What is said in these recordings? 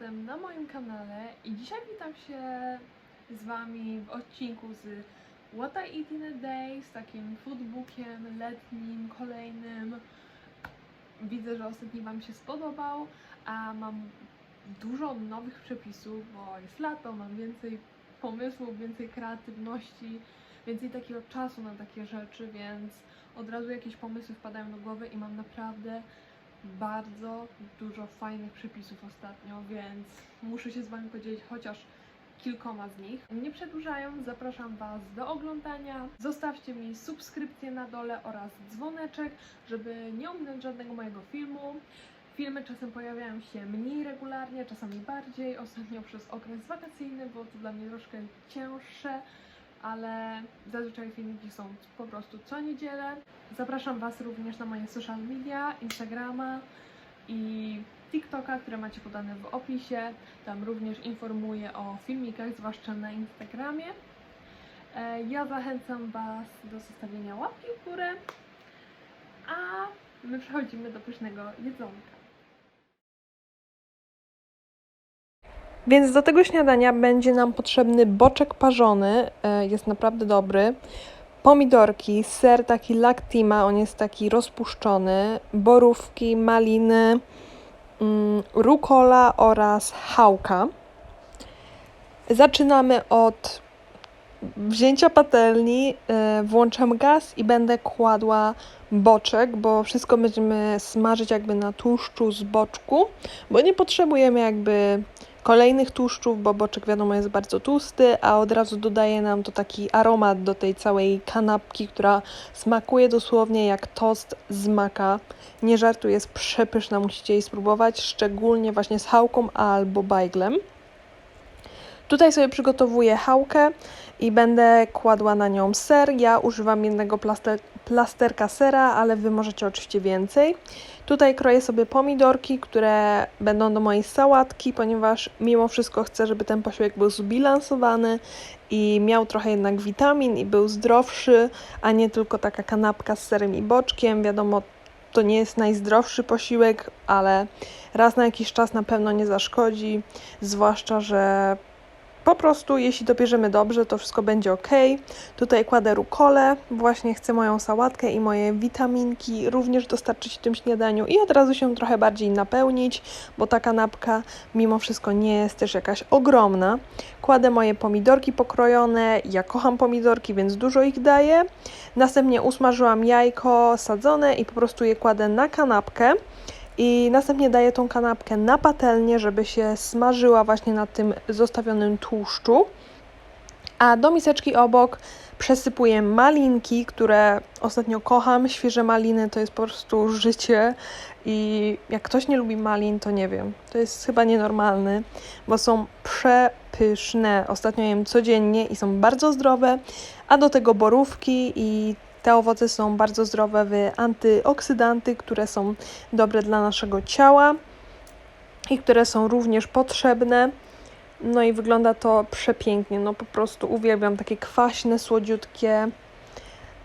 powrotem na moim kanale i dzisiaj witam się z Wami w odcinku z What I Eat in a Day, z takim foodbookiem letnim, kolejnym. Widzę, że ostatni Wam się spodobał, a mam dużo nowych przepisów, bo jest lato, mam więcej pomysłów, więcej kreatywności, więcej takiego czasu na takie rzeczy, więc od razu jakieś pomysły wpadają do głowy i mam naprawdę bardzo dużo fajnych przepisów ostatnio, więc muszę się z Wami podzielić chociaż kilkoma z nich. Nie przedłużając, zapraszam Was do oglądania. Zostawcie mi subskrypcję na dole oraz dzwoneczek, żeby nie ominąć żadnego mojego filmu. Filmy czasem pojawiają się mniej regularnie, czasami bardziej. Ostatnio przez okres wakacyjny było to dla mnie troszkę cięższe, ale zazwyczaj filmiki są po prostu co niedzielę. Zapraszam Was również na moje social media, Instagrama i TikToka, które macie podane w opisie. Tam również informuję o filmikach, zwłaszcza na Instagramie. E, Ja zachęcam Was do zostawienia łapki w górę, a my przechodzimy do pysznego jedzonka. Więc do tego śniadania będzie nam potrzebny boczek parzony, e, jest naprawdę dobry. Pomidorki, ser taki lactima, on jest taki rozpuszczony, borówki, maliny, mm, rukola oraz chałka. Zaczynamy od wzięcia patelni, e, włączam gaz i będę kładła boczek, bo wszystko będziemy smażyć jakby na tłuszczu z boczku, bo nie potrzebujemy jakby kolejnych tłuszczów, bo boczek wiadomo jest bardzo tłusty, a od razu dodaje nam to taki aromat do tej całej kanapki, która smakuje dosłownie jak tost z maka. Nie żartuję, jest przepyszna, musicie jej spróbować, szczególnie właśnie z chałką albo bajglem. Tutaj sobie przygotowuję chałkę i będę kładła na nią ser. Ja używam jednego plaster, plasterka sera, ale Wy możecie oczywiście więcej. Tutaj kroję sobie pomidorki, które będą do mojej sałatki, ponieważ mimo wszystko chcę, żeby ten posiłek był zbilansowany i miał trochę jednak witamin i był zdrowszy, a nie tylko taka kanapka z serem i boczkiem. Wiadomo, to nie jest najzdrowszy posiłek, ale raz na jakiś czas na pewno nie zaszkodzi, zwłaszcza, że po prostu jeśli dobierzemy dobrze, to wszystko będzie ok. Tutaj kładę rukolę, właśnie chcę moją sałatkę i moje witaminki również dostarczyć w tym śniadaniu i od razu się trochę bardziej napełnić, bo ta kanapka mimo wszystko nie jest też jakaś ogromna. Kładę moje pomidorki pokrojone, ja kocham pomidorki, więc dużo ich daję. Następnie usmażyłam jajko sadzone i po prostu je kładę na kanapkę. I następnie daję tą kanapkę na patelnię, żeby się smażyła właśnie na tym zostawionym tłuszczu. A do miseczki obok przesypuję malinki, które ostatnio kocham. Świeże maliny to jest po prostu życie. I jak ktoś nie lubi malin, to nie wiem. To jest chyba nienormalny, bo są przepyszne. Ostatnio jem codziennie i są bardzo zdrowe. A do tego borówki i te owoce są bardzo zdrowe w antyoksydanty, które są dobre dla naszego ciała i które są również potrzebne. No i wygląda to przepięknie. No po prostu uwielbiam takie kwaśne, słodziutkie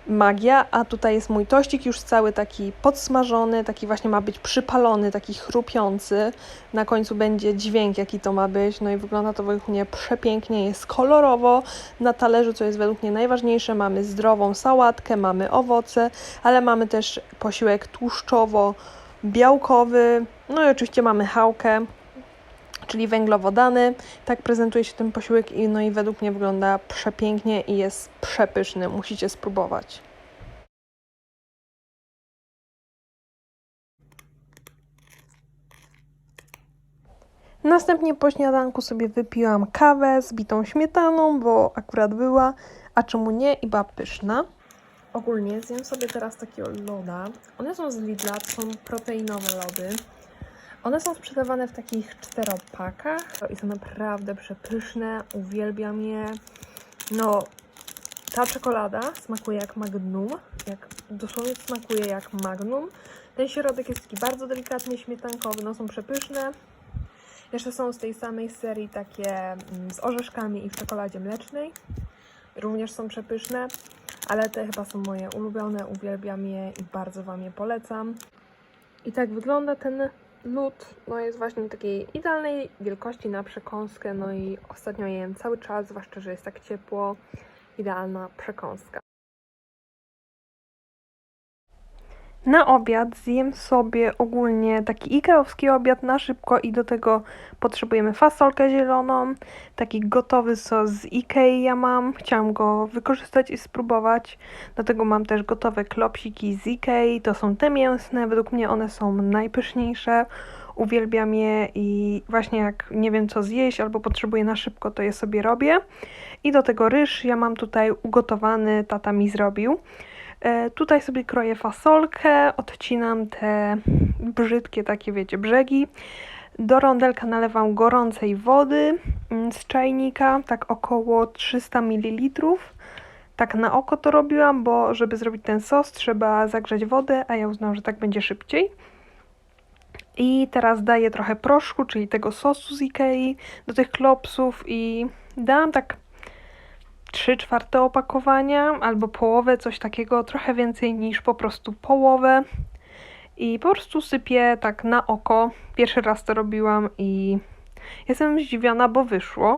magia. A tutaj jest mój tościk już cały taki podsmażony, taki właśnie ma być przypalony, taki chrupiący. Na końcu będzie dźwięk, jaki to ma być. No i wygląda to według mnie przepięknie. Jest kolorowo na talerzu, co jest według mnie najważniejsze. Mamy zdrową sałatkę, mamy owoce, ale mamy też posiłek tłuszczowo-białkowy. No i oczywiście mamy chałkę, czyli węglowodany. Tak prezentuje się ten posiłek i no i według mnie wygląda przepięknie i jest przepyszny. Musicie spróbować. Następnie po śniadanku sobie wypiłam kawę z bitą śmietaną, bo akurat była, a czemu nie i była pyszna. Ogólnie zjem sobie teraz takiego loda. One są z Lidla, to są proteinowe lody. One są sprzedawane w takich czteropakach i są naprawdę przepyszne. Uwielbiam je. No, ta czekolada smakuje jak magnum. Jak, dosłownie smakuje jak magnum. Ten środek jest taki bardzo delikatnie śmietankowy. No, są przepyszne. Jeszcze są z tej samej serii takie mm, z orzeszkami i w czekoladzie mlecznej. Również są przepyszne, ale te chyba są moje ulubione. Uwielbiam je i bardzo Wam je polecam. I tak wygląda ten lód no jest właśnie takiej idealnej wielkości na przekąskę, no i ostatnio jem cały czas, zwłaszcza, że jest tak ciepło. Idealna przekąska. Na obiad zjem sobie ogólnie taki ikeowski obiad na szybko i do tego potrzebujemy fasolkę zieloną, taki gotowy sos z Ikei ja mam, chciałam go wykorzystać i spróbować. Do tego mam też gotowe klopsiki z Ikei, to są te mięsne, według mnie one są najpyszniejsze. Uwielbiam je i właśnie jak nie wiem co zjeść albo potrzebuję na szybko, to je sobie robię. I do tego ryż ja mam tutaj ugotowany, tata mi zrobił. E, tutaj sobie kroję fasolkę, odcinam te brzydkie takie, wiecie, brzegi. Do rondelka nalewam gorącej wody mm, z czajnika, tak około 300 ml. Tak na oko to robiłam, bo żeby zrobić ten sos trzeba zagrzać wodę, a ja uznałam, że tak będzie szybciej. I teraz daję trochę proszku, czyli tego sosu z Ikei do tych klopsów i dałam tak 3 czwarte opakowania albo połowę, coś takiego, trochę więcej niż po prostu połowę. I po prostu sypię tak na oko. Pierwszy raz to robiłam i jestem zdziwiona, bo wyszło.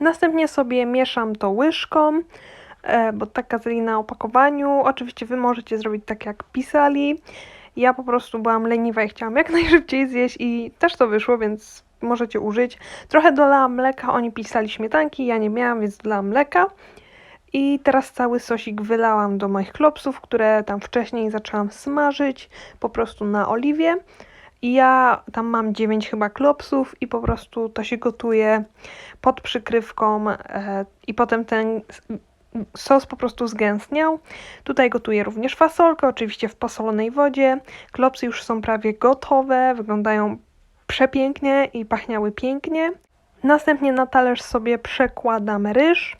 Następnie sobie mieszam to łyżką, e, bo tak kazali na opakowaniu. Oczywiście Wy możecie zrobić tak, jak pisali. Ja po prostu byłam leniwa i chciałam jak najszybciej zjeść i też to wyszło, więc możecie użyć. Trochę dolałam mleka, oni pisali śmietanki, ja nie miałam, więc dolałam mleka. I teraz cały sosik wylałam do moich klopsów, które tam wcześniej zaczęłam smażyć, po prostu na oliwie. I ja tam mam 9 chyba klopsów i po prostu to się gotuje pod przykrywką e, i potem ten sos po prostu zgęstniał. Tutaj gotuję również fasolkę, oczywiście w posolonej wodzie. Klopsy już są prawie gotowe, wyglądają przepięknie i pachniały pięknie. Następnie na talerz sobie przekładam ryż.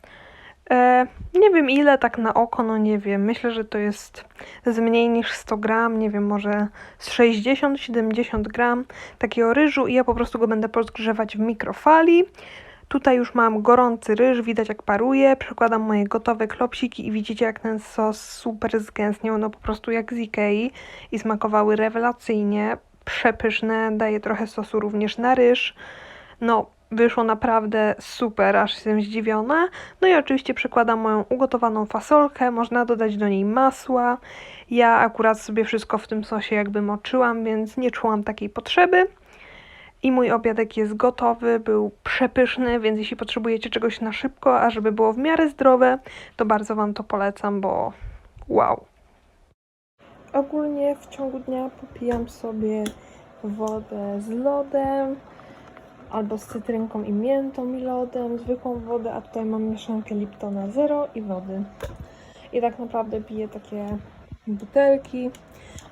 E, nie wiem ile, tak na oko, no nie wiem. Myślę, że to jest z mniej niż 100 gram, nie wiem, może z 60-70 gram takiego ryżu i ja po prostu go będę podgrzewać w mikrofali. Tutaj już mam gorący ryż, widać jak paruje. Przekładam moje gotowe klopsiki i widzicie jak ten sos super zgęstniał, no po prostu jak z Ikei i smakowały rewelacyjnie, przepyszne. Daję trochę sosu również na ryż. No, wyszło naprawdę super, aż jestem zdziwiona. No i oczywiście przekładam moją ugotowaną fasolkę, można dodać do niej masła. Ja akurat sobie wszystko w tym sosie jakby moczyłam, więc nie czułam takiej potrzeby. I mój obiadek jest gotowy, był przepyszny, więc jeśli potrzebujecie czegoś na szybko, a żeby było w miarę zdrowe, to bardzo Wam to polecam, bo wow. Ogólnie w ciągu dnia popijam sobie wodę z lodem, albo z cytrynką i miętą i lodem, zwykłą wodę, a tutaj mam mieszankę Liptona Zero i wody. I tak naprawdę piję takie butelki.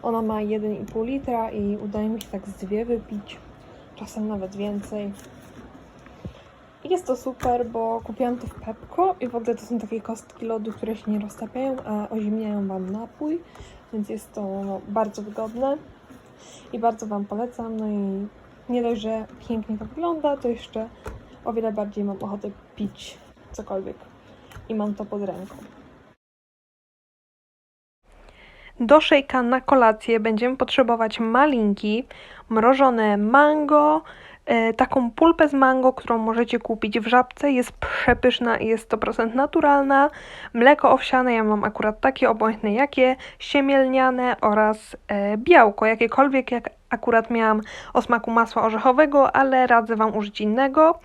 Ona ma 1,5 litra i udaje mi się tak z dwie wypić, czasem nawet więcej. Jest to super, bo kupiłam to w Pepko i w ogóle to są takie kostki lodu, które się nie roztapiają, a oziemniają Wam napój, więc jest to bardzo wygodne i bardzo Wam polecam. No i nie dość, że pięknie to wygląda, to jeszcze o wiele bardziej mam ochotę pić cokolwiek i mam to pod ręką. Do szejka na kolację będziemy potrzebować malinki, mrożone mango, taką pulpę z mango, którą możecie kupić w żabce. Jest przepyszna i jest 100% naturalna. Mleko owsiane, ja mam akurat takie, obojętne jakie, siemielniane oraz e, białko, jakiekolwiek, jak akurat miałam o smaku masła orzechowego, ale radzę Wam użyć innego.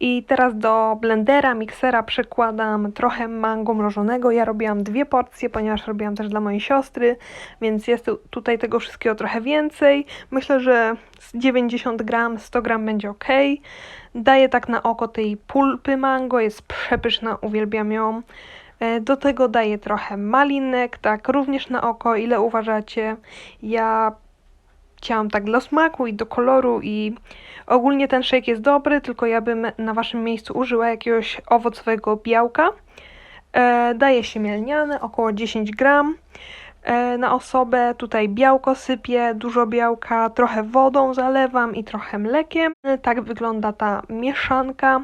I teraz do blendera, miksera przekładam trochę mango mrożonego. Ja robiłam dwie porcje, ponieważ robiłam też dla mojej siostry, więc jest tutaj tego wszystkiego trochę więcej. Myślę, że z 90 gram, 100 gram będzie ok. Daję tak na oko tej pulpy mango, jest przepyszna, uwielbiam ją. E, do tego daję trochę malinek, tak również na oko, ile uważacie. Ja chciałam tak dla smaku i do koloru i ogólnie ten shake jest dobry, tylko ja bym na waszym miejscu użyła jakiegoś owocowego białka. E, daje się mielniane, około 10 gram e, na osobę. Tutaj białko sypię, dużo białka, trochę wodą zalewam i trochę mlekiem. E, tak wygląda ta mieszanka.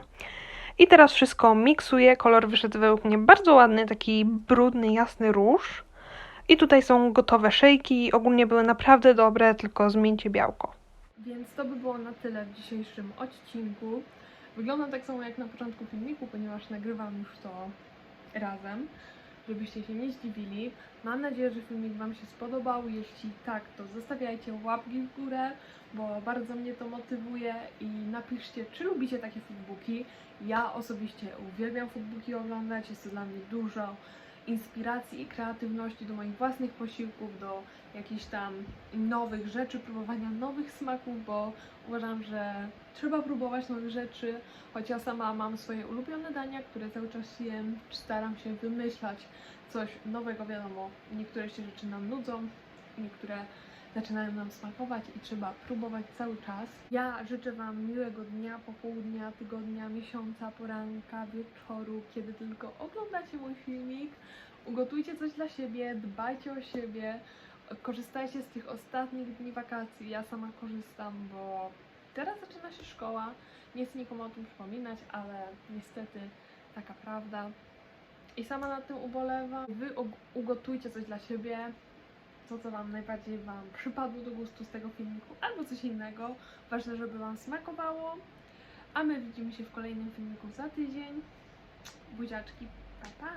I teraz wszystko miksuję. Kolor wyszedł według mnie bardzo ładny, taki brudny, jasny róż. I tutaj są gotowe szejki. Ogólnie były naprawdę dobre, tylko zmieńcie białko. Więc to by było na tyle w dzisiejszym odcinku. Wygląda tak samo jak na początku filmiku, ponieważ nagrywam już to razem, żebyście się nie zdziwili. Mam nadzieję, że filmik Wam się spodobał. Jeśli tak, to zostawiajcie łapki w górę, bo bardzo mnie to motywuje i napiszcie, czy lubicie takie foodbooki. Ja osobiście uwielbiam foodbooki oglądać, jest to dla mnie dużo inspiracji i kreatywności do moich własnych posiłków, do jakichś tam nowych rzeczy, próbowania nowych smaków, bo uważam, że trzeba próbować nowych rzeczy, choć ja sama mam swoje ulubione dania, które cały czas jem, staram się wymyślać coś nowego, wiadomo, niektóre się rzeczy nam nudzą, niektóre zaczynają nam smakować i trzeba próbować cały czas. Ja życzę Wam miłego dnia, popołudnia, tygodnia, miesiąca, poranka, wieczoru, kiedy tylko oglądacie mój filmik. Ugotujcie coś dla siebie, dbajcie o siebie, korzystajcie z tych ostatnich dni wakacji. Ja sama korzystam, bo teraz zaczyna się szkoła. Nie chcę nikomu o tym przypominać, ale niestety taka prawda. I sama nad tym ubolewam. Wy ug- ugotujcie coś dla siebie, to, co Wam najbardziej Wam przypadło do gustu z tego filmiku, albo coś innego. Ważne, żeby Wam smakowało. A my widzimy się w kolejnym filmiku za tydzień. Buziaczki, pa pa!